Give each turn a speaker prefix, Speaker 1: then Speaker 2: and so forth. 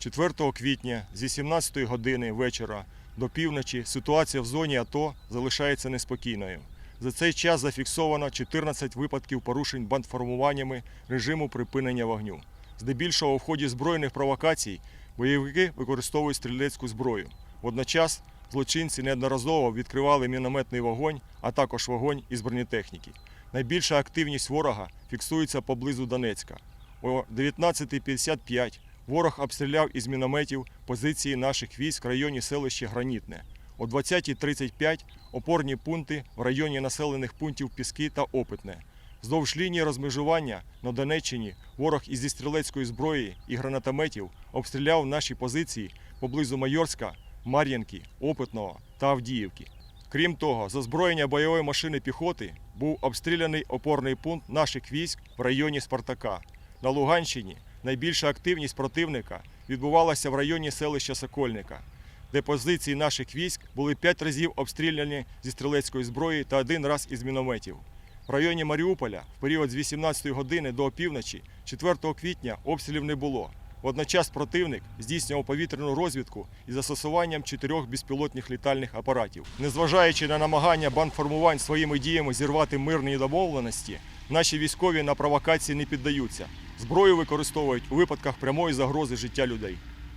Speaker 1: 4 квітня з 18 години вечора до півночі ситуація в зоні АТО залишається неспокійною. За цей час зафіксовано 14 випадків порушень бандформуваннями режиму припинення вогню. Здебільшого в ході збройних провокацій бойовики використовують стрілецьку зброю. Водночас злочинці неодноразово відкривали мінометний вогонь, а також вогонь із бронетехніки. Найбільша активність ворога фіксується поблизу Донецька. О 19.55 ворог обстріляв із мінометів позиції наших військ в районі селища Гранітне. О 20.35 опорні пункти в районі населених пунктів Піски та Опитне. Вздовж лінії розмежування на Донеччині ворог із стрілецької зброї і гранатометів обстріляв наші позиції поблизу Майорська, Мар'їнки, Опитного та Авдіївки. Крім того, з озброєння бойової машини піхоти був обстріляний опорний пункт наших військ в районі Спартака. На Луганщині найбільша активність противника відбувалася в районі селища Сокольника, де позиції наших військ були п'ять разів обстріляні зі стрілецької зброї та один раз із мінометів. В районі Маріуполя в період з 18 години до опівночі 4 квітня обстрілів не було. Водночас противник здійснював повітряну розвідку із застосуванням чотирьох безпілотних літальних апаратів. Незважаючи на намагання бандформувань своїми діями зірвати мирні домовленості, наші військові на провокації не піддаються. Зброю використовують у випадках прямої загрози життя людей.